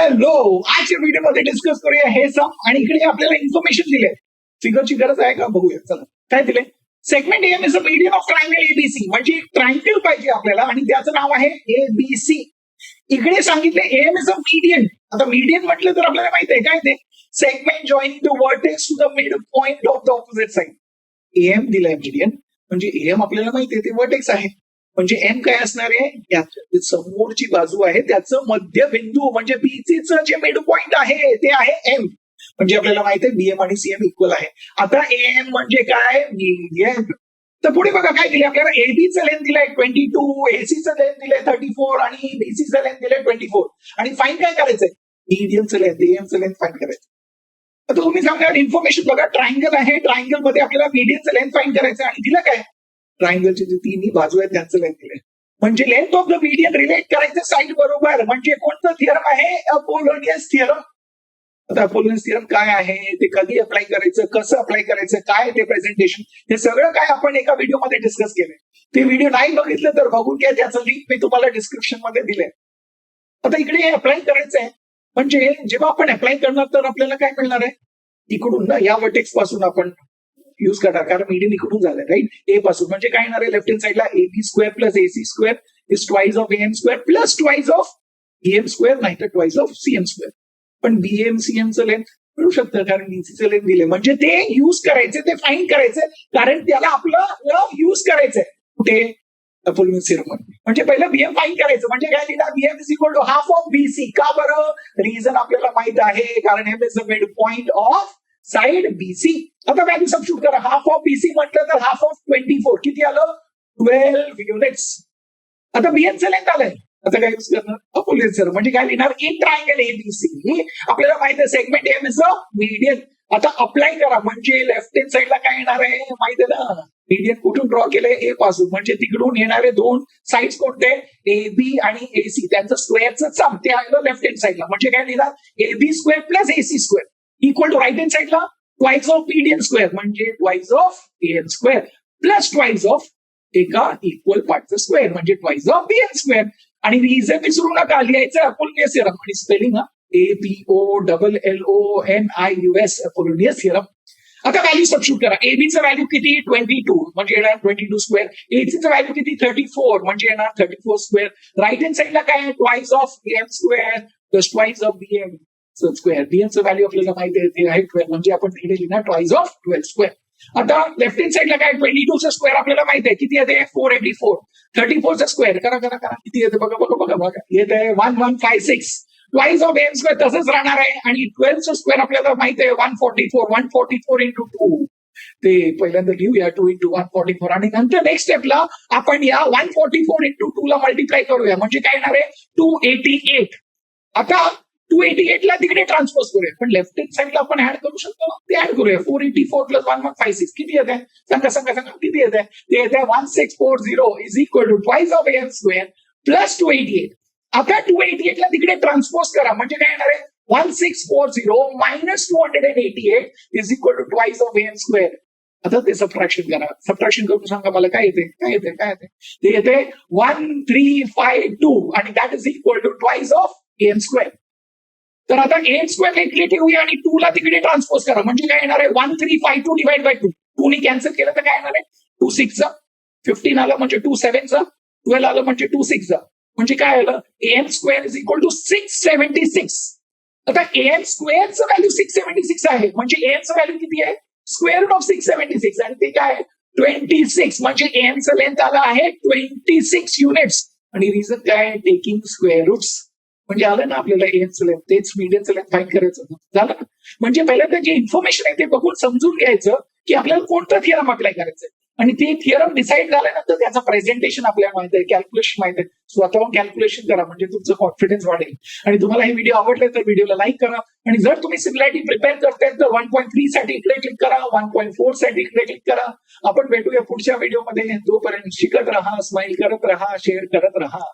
Hello आजच्या व्हिडिओमध्ये discuss करूया हे सम आणि इकडे आपल्याला इन्फॉर्मेशन दिले फिगरची गरज आहे का? बघूया चला. काय दिले? Segment M is a medium of triangle ABC म्हणजे ट्रायंगल पाहिजे आपल्याला आणि त्याचं नाव आहे एबीसी इकडे सांगितले एम इज अ मीडियन आता मीडियन म्हटलं तर आपल्याला माहीत आहे काय ते? Segment join to vertex to the mid point of the opposite side M दिलाय मीडियन म्हणजे एम आपल्याला माहिती आहे ते वर्टेक्स आहे. म्हणजे एम काय असणार आहे? याच्या जी समोरची बाजू आहे त्याचं मध्यबिंदू म्हणजे बीसीचं जे मिड पॉइंट आहे ते आहे एम म्हणजे आपल्याला माहिती आहे बीएम आणि सीएम इक्वल आहे. आता एम म्हणजे काय? मीडियन तर पुढे बघा काय दिले आपल्याला एबीचं लेन दिलंय ट्वेंटी टू एसीचं लेन दिलंय थर्टी फोर आणि बीसीचं लेन दिलंय ट्वेंटी फोर आणि फाईन काय करायचंय? मीडियमचं लेन एमचं लेन फाईन करायचं आता तुम्ही सांगा इन्फॉर्मेशन बघा ट्रायंगल आहे ट्रायंगलमध्ये आपल्याला मीडियमचं लेन फाईन करायचं आणि दिलं काय? ट्रायंगलचे जे तिन्ही बाजू आहेत त्यांचं लेंथ दिलंय म्हणजे length of the median relate करायचं साईड बरोबर. म्हणजे कोणतं थिअरम आहे? अपोलोनियस थिअरम आता अपोलोनियस थिअरम काय आहे? ते कधी अप्लाय करायचं? कसं अप्लाय करायचं? काय ते प्रेझेंटेशन हे सगळं काय आपण एका व्हिडिओमध्ये डिस्कस केलंय. ते व्हिडिओ नाही बघितलं तर बघून घ्या. त्याचं लिंक मी तुम्हाला डिस्क्रिप्शनमध्ये दिलंय. आता इकडे हे अप्लाय करायचं आहे म्हणजे जेव्हा आपण अप्लाय करणार तर आपल्याला काय मिळणार आहे? इकडून ना या वटेक्सपासून आपण युज करणार कारण मीडियम इकडून झालं राईट ए पासून. म्हणजे काय येणार आहे? लेफ्ट हँड साईडला A B square plus A C square is twice of M square plus twice of M square नाही तर ट्वाईज ऑफ सीएम स्क्वेअर पण बीएम सीएमचं लेंथ मिळू शकतं कारण बीसीचं लेंथ दिले म्हणजे ते युज करायचे ते फाईन करायचे कारण त्याला आपलं युज करायचंय. कुठे? अपोलोनियस सिरम म्हणजे पहिलं बीएम फाईन करायचं. म्हणजे काय लिहिणार BM is equal to half of BC का बरं? रिझन आपल्याला माहीत आहे कारण M is the mid point of side BC आता व्हॅल्यू सबशूट करा. हाफ ऑफ बीसी म्हटलं तर हाफ ऑफ ट्वेंटी फोर किती आलं? ट्वेल्व युनिट्स आता बीएन लेंथ आलंय. आता काय युज करणार? अपोलियन सर म्हणजे काय लिहिणार? इन ट्रायंगल एबीसी आपल्याला माहिती आहे segment M is a median आता अप्लाय करा. म्हणजे लेफ्ट हँड साईडला काय येणार आहे? माहिती आहे ना? मीडियन कुठून ड्रॉ केलंय? ए पासून. म्हणजे तिकडून येणारे दोन साईड कोणते? ए बी आणि ए सी त्यांचं स्क्वेअरचं सम ते आलं लेफ्ट हँड साईडला म्हणजे काय लिहिणार? A B square plus A C square equal to right hand साईडला ट्वाईस ऑफ मीडियन स्क्वेअर म्हणजे twice of N square plus twice of एका इक्वल पार्टचं स्क्वेअर म्हणजे twice of B N square आणि रिझन विसरू नका लिहायचं अपोलोनियस सिरम आणि स्पेलिंग हा A P O double L O N I U S Apollonius theorem आता व्हॅल्यू सबस्टिट्यूट करा एबीचं व्हॅल्यू किती ट्वेंटी टू म्हणजे येणार ट्वेंटी टू स्क्वेअर एसीचं व्हॅल्यू किती थर्टी फोर म्हणजे येणार thirty four square right hand साईडला काय आहे twice of M square plus twice of B M square बीएमचं value आपल्याला माहिती आहे ते आहे ट्वेल्व म्हणजे आपण तिकडे लिहिणार ट्वाईज ऑफ ट्वेल्व स्क्वेअर आता लेफ्ट हँड साईडला काय? ट्वेंटी टू स्क्वेअर आपल्याला माहिती आहे. किती येते? फोर एटी फोर थर्टी फोरचा स्क्वेअर करा करा करा. किती येते? बघा बघा बघा बघा. येत आहे one one five six twice of M square तसंच राहणार आहे. आणि ट्वेल्वचं स्क्वेअर आपल्याला माहिती आहे one forty four one forty four into two ते पहिल्यांदा लिहूया two into one forty four आणि नंतर नेक्स्ट स्टेपला आपण या one forty four into two ला मल्टिप्लाय करूया. म्हणजे काय येणार आहे? टू एटी एट आता टू एटी एट ला तिकडे ट्रान्सपोज करूया. पण लेफ्ट हँड साईडला आपण ऍड करू शकतो ते ऍड करूया. Four eighty four plus one one five six किती येत आहे? सांगा सांगा सांगा. किती येत आहे? ते येत आहे one six four zero is equal to twice of M square plus two eighty eight आता टू एटी एट ला तिकडे ट्रान्सपोज करा. म्हणजे काय येणार आहे? One six four zero minus two hundred and eighty eight is equal to twice of M square आता ते सबट्रॅक्शन करा. सबट्रॅक्शन करून सांगा मला काय येते? काय येते? काय येते? ते येते वन थ्री फाय टू आणि that is equal to twice of M square तर आता एम स्क्वेअर इकडे ठेवूया आणि टू ला तिकडे ट्रान्सपोज करा. म्हणजे काय येणार आहे? One three five two divide by two two ने कॅन्सल केलं तर काय येणार आहे? टू सिक्स फिफ्टीन आलं म्हणजे टू सेव्हनचं ट्वेल्व आलं म्हणजे टू सिक्स म्हणजे काय आलं? M square is equal to six seventy six आता एम स्क्वेअरचं व्हॅल्यू सिक्स सेव्हन्टी सिक्स आहे. म्हणजे एमचं व्हॅल्यू किती आहे? Square of six seventy six आणि ते काय आहे? ट्वेंटी सिक्स म्हणजे एमचं लेंथ आलं आहे ट्वेंटी सिक्स युनिट्स आणि रिझन काय आहे? टेकिंग स्क्वेअर रूट्स म्हणजे आलं ना आपल्याला हे लेंथ तेच मीडियमचं लेंथ फाईन करायचं झालं ना? म्हणजे पहिल्यांदा जे इन्फॉर्मेशन आहे ते बघून समजून घ्यायचं की आपल्याला कोणतं थिअरम अप्लाय करायचं आणि ते थिअरम डिसाईड झाल्यानंतर त्याचं प्रेझेंटेशन आपल्याला माहीत आहे कॅल्क्युलेशन माहीत आहे. स्वतःहून कॅल्क्युलेशन करा म्हणजे तुमचं कॉन्फिडन्स वाढेल. आणि तुम्हाला हे व्हिडिओ आवडले तर व्हिडिओला लाईक करा. आणि जर तुम्ही सिमिलॅरिटी प्रिपेअर करताय तर वन पॉईंट थ्री साठी इकडे क्लिक करा वन पॉईंट फोरसाठी इकडे क्लिक करा. आपण भेटूया पुढच्या व्हिडिओमध्ये तोपर्यंत शिकत राहा स्माइल करत राहा शेअर करत राहा.